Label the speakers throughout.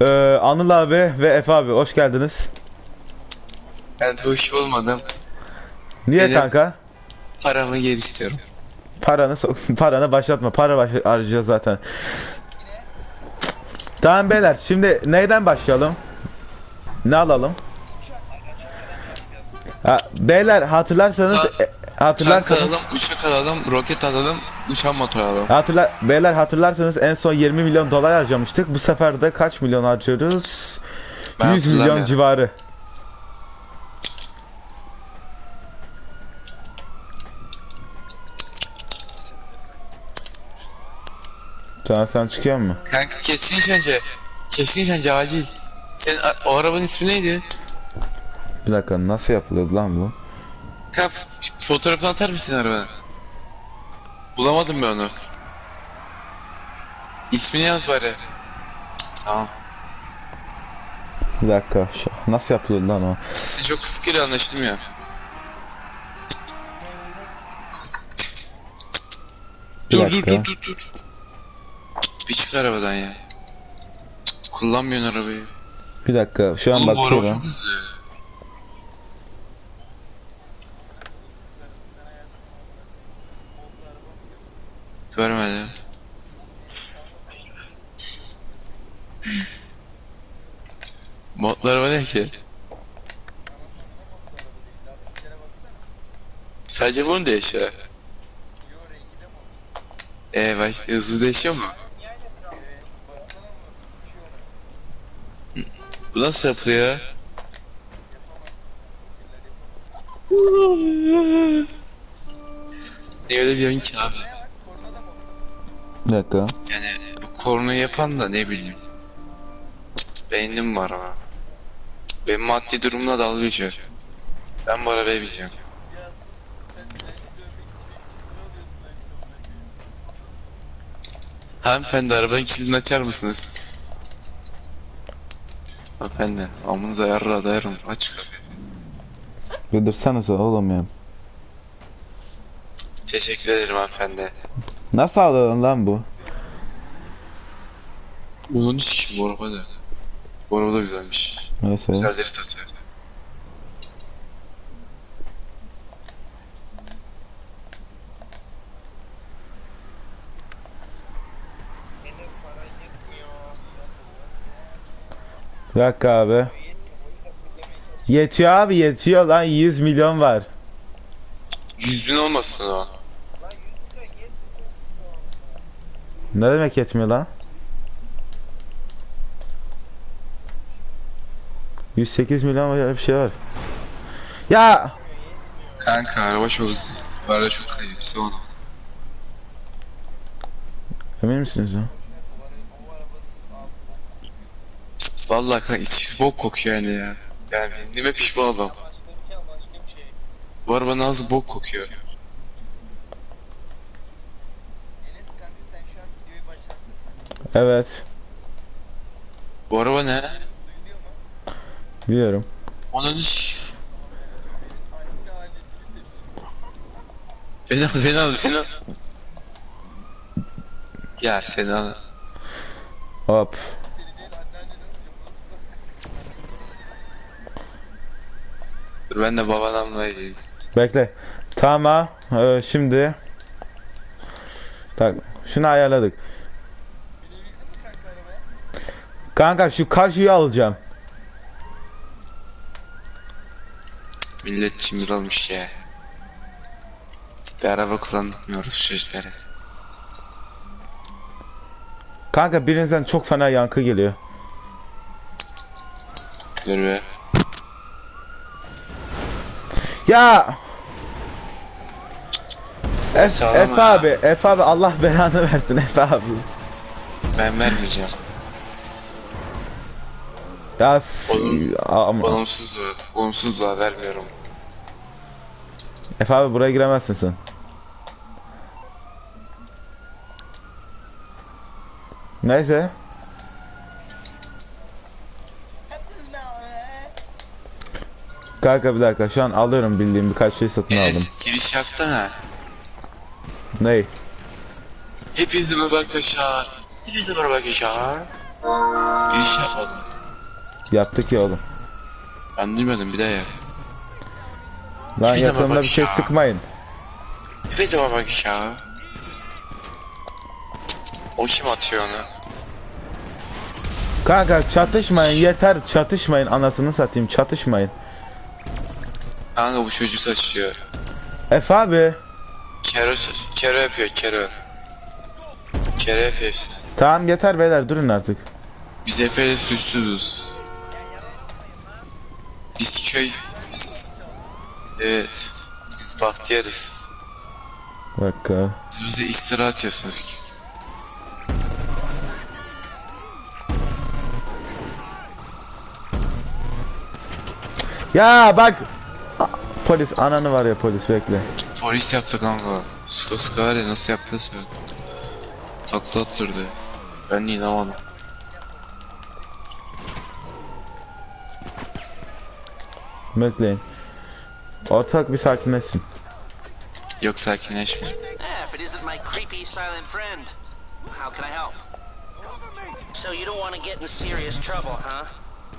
Speaker 1: Ee, Anıl abi ve Efe abi hoş geldiniz.
Speaker 2: Ben de hoş olmadım.
Speaker 1: Niye
Speaker 2: Benim-
Speaker 1: kanka?
Speaker 2: Paramı geri istiyorum.
Speaker 1: Paranı sok paranı başlatma. Para baş harcayacağız zaten. Tamam beyler şimdi neyden başlayalım? Ne alalım? Ha, beyler hatırlarsanız
Speaker 2: Ta-
Speaker 1: e,
Speaker 2: Tank alalım, uçak alalım, roket alalım, uçan motor alalım.
Speaker 1: hatırlar beyler hatırlarsanız en son 20 milyon dolar harcamıştık. Bu sefer de kaç milyon harcıyoruz?
Speaker 2: Ben
Speaker 1: 100 milyon
Speaker 2: hatırlamıyorum.
Speaker 1: civarı. Tamam sen çıkıyor mu?
Speaker 2: Kanka kesin şence. Kesin şence acil. Senin a- o arabanın ismi neydi?
Speaker 1: Bir dakika nasıl yapılıyordu lan bu?
Speaker 2: Kap, fotoğrafını atar mısın arabanın? Bulamadım ben onu. İsmini yaz bari. Tamam.
Speaker 1: Bir dakika şu- nasıl yapılıyordu lan o?
Speaker 2: Sesi çok kısık geliyor anlaşılmıyor.
Speaker 1: Bir
Speaker 2: Dur dur
Speaker 1: dakika.
Speaker 2: dur dur dur. Bir çık arabadan ya. Kullanmıyorsun arabayı.
Speaker 1: Bir dakika şu an
Speaker 2: Oğlum bu araba
Speaker 1: bakıyorum.
Speaker 2: çok hızlı. Ki? Sadece bunu değişiyor. Ee baş hızlı değişiyor mu? Bu nasıl yapılıyor? Niye öyle diyorsun ki abi?
Speaker 1: Bir dakika.
Speaker 2: Yani bu yapan da ne bileyim. Beynim var ama. Benim maddi durumla dalga geçiyor. Ben bu arabayı bileceğim. Hanımefendi arabanın kilidini açar mısınız? Hanımefendi amınıza yarra dayarım aç
Speaker 1: dursanıza oğlum ya.
Speaker 2: Teşekkür ederim hanımefendi.
Speaker 1: Nasıl alıyorsun lan bu?
Speaker 2: Bunun için bu araba. Bu araba da güzelmiş.
Speaker 1: Neyse.
Speaker 2: Güzel deri atıyor.
Speaker 1: Bir dakika abi. Yetiyor abi yetiyor lan 100 milyon var.
Speaker 2: 100 bin olmasın o.
Speaker 1: Ne demek yetmiyor lan? 108 milyon var bir şey var. Ya
Speaker 2: Kanka araba çok hızlı. Araba çok kayıyor. Sonra.
Speaker 1: emin misiniz lan?
Speaker 2: Vallahi kanka içi bok kokuyor yani ya. Yani bindiğime pişman oldum. Bu arabanın ağzı bok kokuyor.
Speaker 1: Evet
Speaker 2: Bu araba ne?
Speaker 1: Biliyorum.
Speaker 2: Onun iş. Beni al, beni al, beni al. Ya seni al.
Speaker 1: Hop.
Speaker 2: Dur ben de babanamla gideyim.
Speaker 1: Bekle. Tamam. Ee, şimdi. Tak. Şunu ayarladık. Kanka şu kaşıyı alacağım.
Speaker 2: Millet çimir olmuş ya. Bir araba kullanmıyoruz çocuklara.
Speaker 1: Kanka birinizden çok fena yankı geliyor.
Speaker 2: Dur be.
Speaker 1: Ya F
Speaker 2: ha.
Speaker 1: abi, F abi Allah belanı versin F abi.
Speaker 2: Ben vermeyeceğim.
Speaker 1: Ya
Speaker 2: Oğlum,
Speaker 1: ama
Speaker 2: Olumsuzluğu, olumsuzluğa vermiyorum.
Speaker 1: F abi buraya giremezsin sen. Neyse. Kanka bir dakika şu an alıyorum bildiğim birkaç şey satın aldım.
Speaker 2: Enes giriş yapsana.
Speaker 1: Ney?
Speaker 2: Hepinize merhaba arkadaşlar. Hepinize merhaba arkadaşlar.
Speaker 1: Yaptık ya oğlum.
Speaker 2: Ben duymadım bir daha ya.
Speaker 1: Lan yakında
Speaker 2: bak
Speaker 1: bir şey
Speaker 2: ya.
Speaker 1: sıkmayın.
Speaker 2: Bir zaman bak ya. O kim atıyor onu?
Speaker 1: Kanka çatışmayın yeter çatışmayın anasını satayım çatışmayın.
Speaker 2: Kanka bu çocuk saçıyor.
Speaker 1: Efe abi.
Speaker 2: Kero, kero yapıyor kero. Kero yapıyor hepsini.
Speaker 1: Tamam yeter beyler durun artık.
Speaker 2: Biz Efe'yle suçsuzuz. Biz köy... Biz... Evet. Biz bahtiyarız.
Speaker 1: Dakika.
Speaker 2: Siz bize istira atıyorsunuz ki.
Speaker 1: Ya bak. A- Polis ananı var ya polis bekle.
Speaker 2: Polis yaptı kanka. Ya nasıl yaptıysa. Takla attırdı. Ben inanamadım.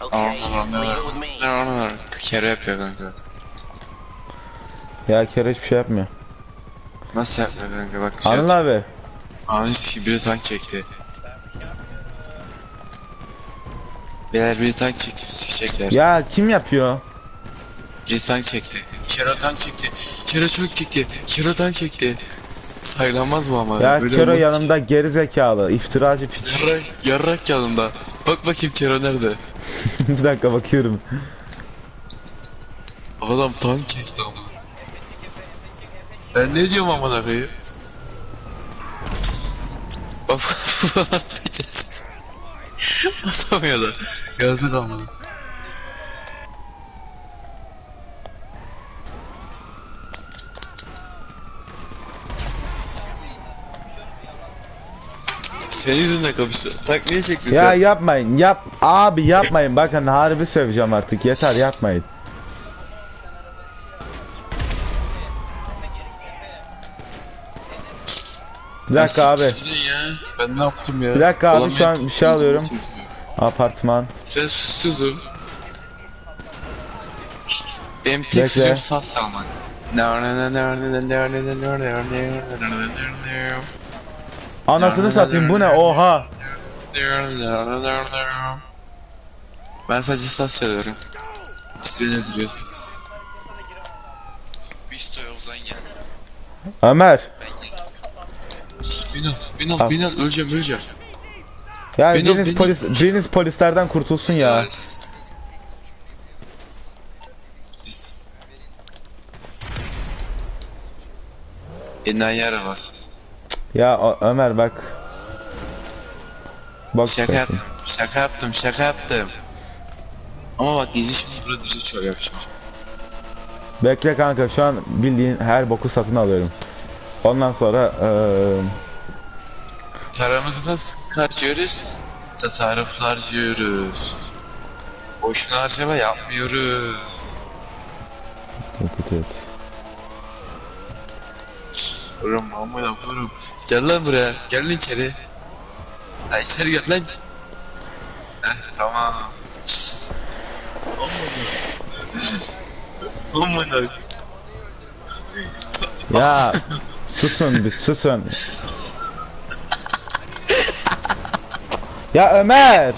Speaker 3: Okay, leave it with me.
Speaker 2: Ne var ne var? Kere yapıyor kanka.
Speaker 1: Ya kere hiçbir şey yapmıyor.
Speaker 2: Nasıl yapıyor kanka bak. Şey
Speaker 1: Anıl abi.
Speaker 2: Abi ki biri tank çekti. Beyler biri tank çekti sikecekler.
Speaker 1: Ya kim yapıyor?
Speaker 2: Tank çekti. Kero tank çekti. Kero çok çekti. Kero tank çekti. Saylanmaz mı ama?
Speaker 1: Ya
Speaker 2: Böyle
Speaker 1: Kero
Speaker 2: olmaz.
Speaker 1: yanımda geri zekalı, iftiracı piç.
Speaker 2: Yarrak, yarrak yanında. Bak bakayım Kero nerede?
Speaker 1: bir dakika bakıyorum.
Speaker 2: Adam tank çekti ama. Ben ne diyorum amına koyayım? Bak Atamıyor da. Yazık amına. Senin yüzünden kapıştı. Tak niye çektin
Speaker 1: Ya
Speaker 2: sen?
Speaker 1: yapmayın, yap abi yapmayın. Bakın harbi söveceğim artık. Yeter yapmayın. Bir dakika abi.
Speaker 2: Siktirdin ya. Ben ne yaptım ya?
Speaker 1: Bir dakika abi, şu an bir şey alıyorum. Apartman.
Speaker 2: Ben susuzum. Benim tek
Speaker 1: Bekle.
Speaker 2: sözüm saz salmak.
Speaker 1: Anasını satayım bu ne oha.
Speaker 2: Ben sadece saz çalıyorum. Siz beni öldürüyorsunuz. Bistoy Ozan gel.
Speaker 1: Ömer.
Speaker 2: Bin al, bin al, bin al, öleceğim, öleceğim.
Speaker 1: Ya
Speaker 2: Benim-
Speaker 1: biriniz
Speaker 2: benim-
Speaker 1: polis biriniz polislerden kurtulsun ya.
Speaker 2: s- Dis- Enayi arabası.
Speaker 1: Ya Ömer bak. Bak
Speaker 2: Şaka yaptım, şaka yaptım, şaka yaptım. Ama bak izi şimdi burada dizi çoğu yapacağım.
Speaker 1: Bekle kanka şu an bildiğin her boku satın alıyorum. Ondan sonra eee
Speaker 2: Paramızı nasıl harcıyoruz? Tasarruf harcıyoruz. Boşuna harcama yapmıyoruz.
Speaker 1: Dikkat et.
Speaker 2: Vurum amına vurum. Gel lan buraya. Gel lan içeri. Ha içeri gel lan. Heh tamam. Amına. Amına.
Speaker 1: Ya susun bir susun. Ya Ömer.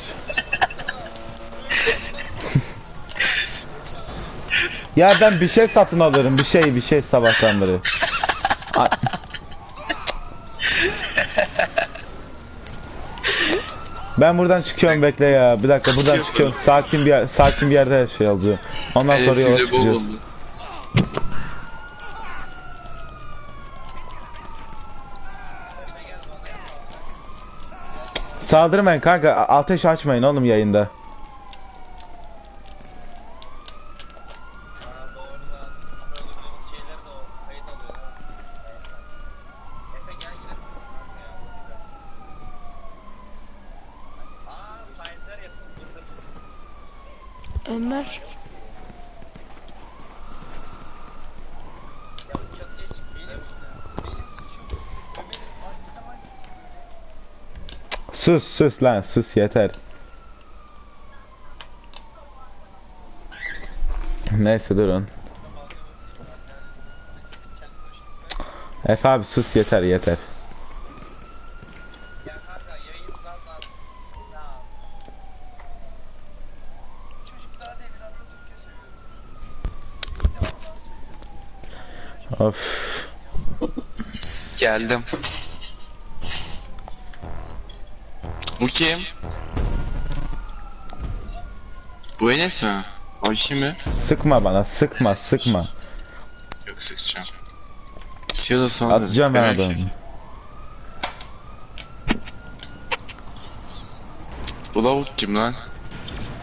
Speaker 1: ya ben bir şey satın alırım bir şey bir şey sabahtan beri. Ben buradan çıkıyorum bekle ya. Bir dakika buradan çıkıyorum. Sakin bir yer, sakin bir yerde şey alacağım. Ondan sonra yola
Speaker 2: bol
Speaker 1: çıkacağız.
Speaker 2: oldu.
Speaker 1: Saldırmayın kanka. a- Ateş açmayın oğlum yayında.
Speaker 4: Ömer.
Speaker 1: Sus lan sus yeter. Neyse durun. Efe abi sus yeter yeter. Of.
Speaker 2: Geldim. Bu kim? Bu Enes mi? Ayşe mi?
Speaker 1: Sıkma bana sıkma sıkma.
Speaker 2: Yok sıkacağım. Şey da sonra
Speaker 1: Atacağım ben adamı.
Speaker 2: Bu lavuk kim lan?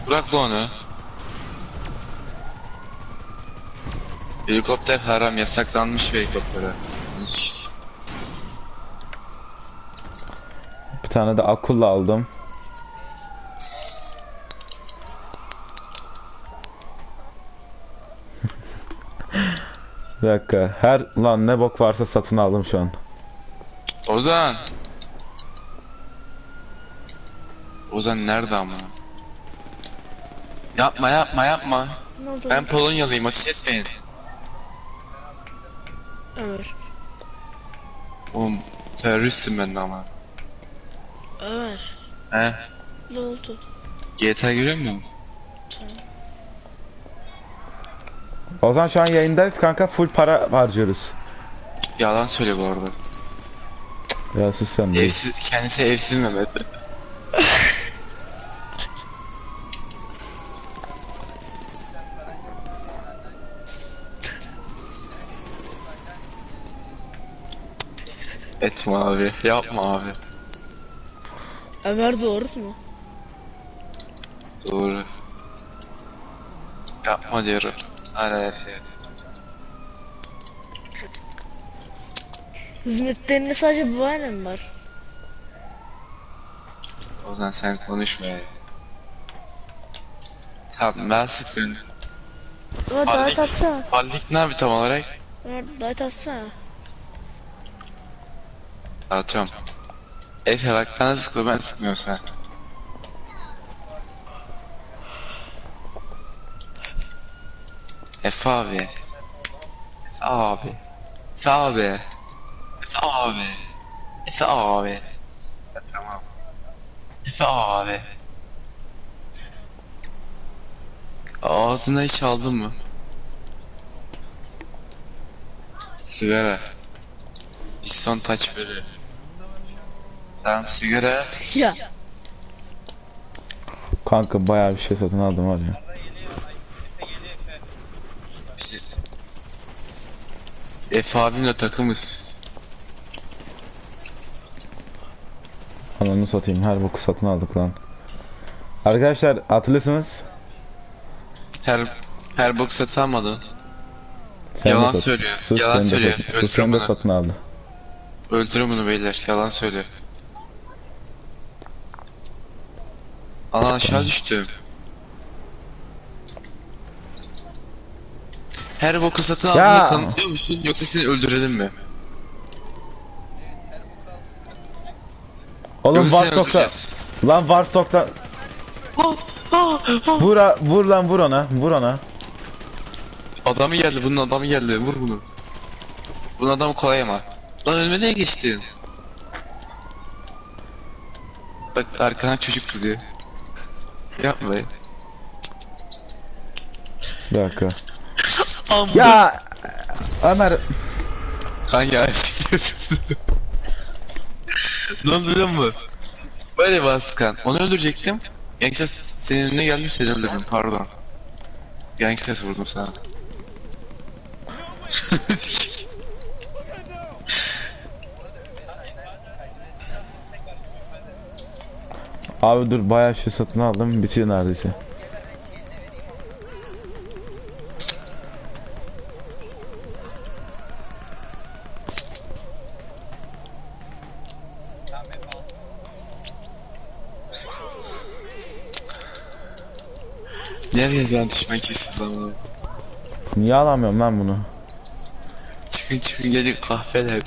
Speaker 2: Bırak lan onu. Helikopter haram yasaklanmış bir helikoptere. Üş.
Speaker 1: Bir tane de akulla aldım. Bir dakika. Her lan ne bok varsa satın aldım şu an.
Speaker 2: Ozan. Ozan nerede ama? Yapma yapma yapma.
Speaker 4: Ne oldu?
Speaker 2: Ben Polonyalıyım ateş etmeyin.
Speaker 4: Ömer.
Speaker 2: Oğlum teröristim ben de ama.
Speaker 4: Ömer.
Speaker 2: He?
Speaker 4: Ne oldu?
Speaker 2: GTA görüyor musun?
Speaker 1: O zaman şu an yayındayız kanka. Full para harcıyoruz.
Speaker 2: Yalan söyle bu arada.
Speaker 1: Ya sus sen de.
Speaker 2: Evsiz, kendisi evsiz Mehmet. Etme abi, yapma abi.
Speaker 4: Ömer doğru mu?
Speaker 2: Doğru. Yapma diyorum. Hala yapıyor.
Speaker 4: Hizmetlerinde sadece bu aile mi var?
Speaker 2: O zaman sen konuşma ya. Tamam ben sıkıyorum. Hallik-
Speaker 4: davet atsana.
Speaker 2: Hallik ne abi tam olarak?
Speaker 4: Ömer davet atsana.
Speaker 2: Atıyorum. Efe bak bana sıkma ben sıkmıyorum sen. Efe abi. Efe abi. Efe abi. Efe abi. Efe abi. Ya, tamam. Efe abi. Ağzına hiç aldın mı? Sigara. Piston taç böyle. Tamam sigara.
Speaker 4: Ya.
Speaker 1: Kanka bayağı bir şey satın aldım var ya.
Speaker 2: Biz Efe abimle takımız.
Speaker 1: Ananı satayım. Her boku satın aldık lan. Arkadaşlar hatırlısınız.
Speaker 2: Her her bok satamadı.
Speaker 1: Sen de
Speaker 2: Yalan
Speaker 1: sat-
Speaker 2: söylüyor,
Speaker 1: Sus,
Speaker 2: yalan söylüyor.
Speaker 1: Sus sen de satın aldı.
Speaker 2: Öldürün bunu beyler. Yalan söylüyor. Ana aşağı düştüm. Her boku satın
Speaker 1: Ya.
Speaker 2: aldığını kanıtlıyor musun yoksa seni öldürelim mi?
Speaker 1: Oğlum
Speaker 2: Yoksa
Speaker 1: Warstock'ta.
Speaker 2: öldüreceğiz.
Speaker 1: Lan Warstock'ta. Vur, a- vur lan vur ona. Vur ona.
Speaker 2: Adamı geldi bunun adamı geldi vur bunu. Bunun adamı kolay ama. Lan önüme niye geçtin? Bak arkana çocuk kızıyor. Yapma be.
Speaker 1: Bir dakika. Ya Ömer
Speaker 2: Kan ya. ne oldu biliyor musun? Böyle Vaskan. Onu öldürecektim. Gangsta senin önüne geldim seni öldürdüm pardon. Gangsta vurdum sana.
Speaker 1: Abi dur bayağı şey satın aldım bitiyor neredeyse.
Speaker 2: Nereye zaman düşman kesin zamanı.
Speaker 1: Niye alamıyorum lan bunu?
Speaker 2: Çıkın çıkın gelin kahveler.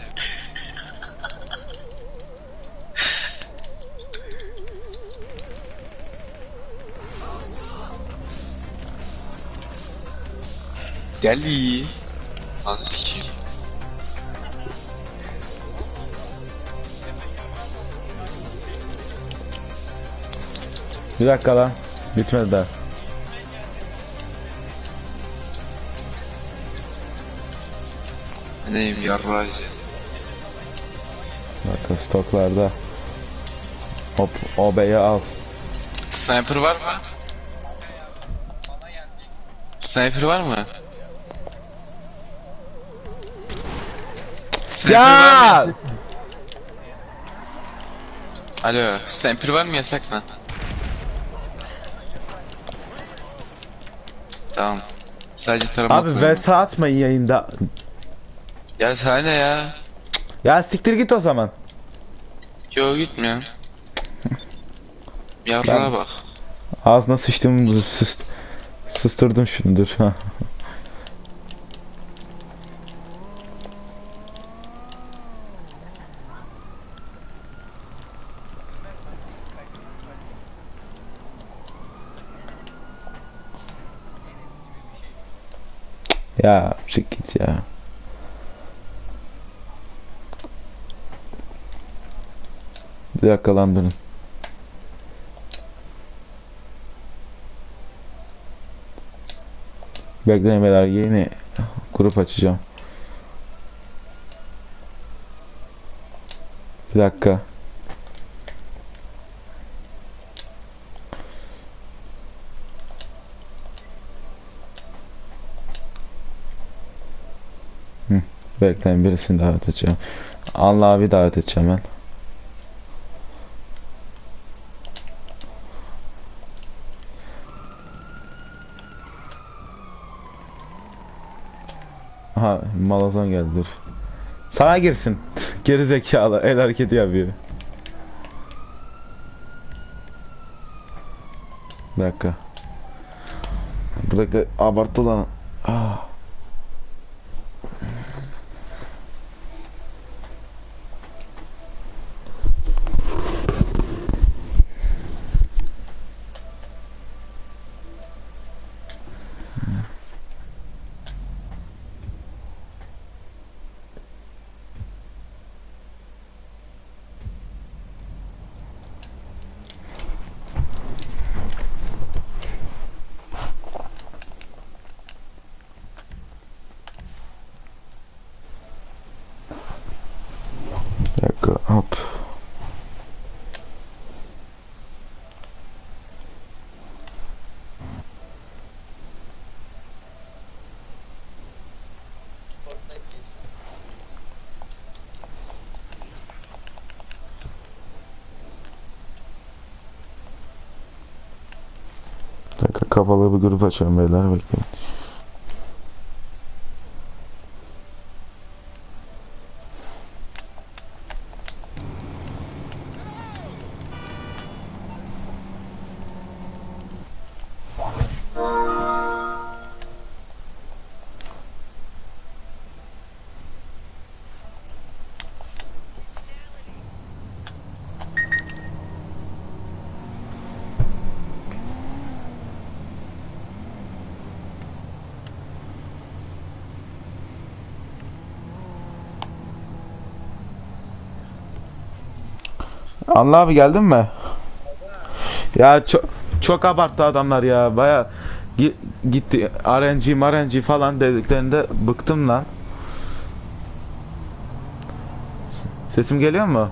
Speaker 2: Gel iyi. Lan sikeyim.
Speaker 1: Bir dakika lan. Bitmedi daha.
Speaker 2: Neyim yarrayacağım.
Speaker 1: Bir dakika stoklarda. Hop OB'yi al.
Speaker 2: Sniper var mı? Sniper var mı? Var mı? yasak- Alo, sniper var mı yasak mı? Tamam. Sadece tarama
Speaker 1: Abi vs atmayın yayında.
Speaker 2: Ya sana ne ya?
Speaker 1: Ya siktir git o zaman.
Speaker 2: Yo gitmiyor.
Speaker 1: Ben-
Speaker 2: bak.
Speaker 1: Ağzına sıçtım sus, susturdum şunu dur. Ha. Ya çık git ya. Bir dakika lan durun. Bekleyin beyler yeni grup açacağım. Bir dakika. Hı, bekleyin birisini davet edeceğim. Allah abi davet edeceğim ben. Ha malazan geldi dur. Sana girsin. Geri zekalı el hareketi yapıyor. Bir dakika. Buradaki abarttı lan. Ah. Bir dakika hop. Kapalı bir grup açıyorum beyler bekleyin. Anla abi geldin mi? Ya çok çok abarttı adamlar ya. Baya gi- gitti RNG RNG falan dediklerinde bıktım lan. Sesim geliyor mu?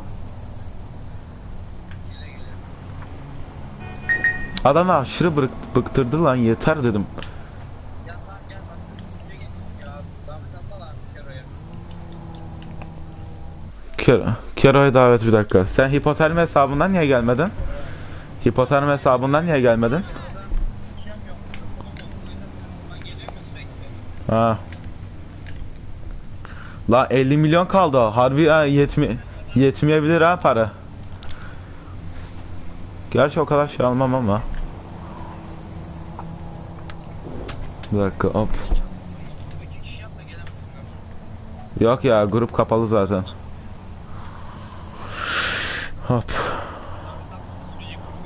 Speaker 1: Adamı aşırı bık- bıktırdı lan yeter dedim. Kero, Kero'ya davet bir dakika. Sen hipotermi hesabından niye gelmedin? Hipotermi hesabından niye gelmedin? Ha. La 50 milyon kaldı. Harbi ha, yetmi yetmeyebilir ha para. Gerçi o kadar şey almam ama. Bir dakika hop. Yok ya grup kapalı zaten. Hop.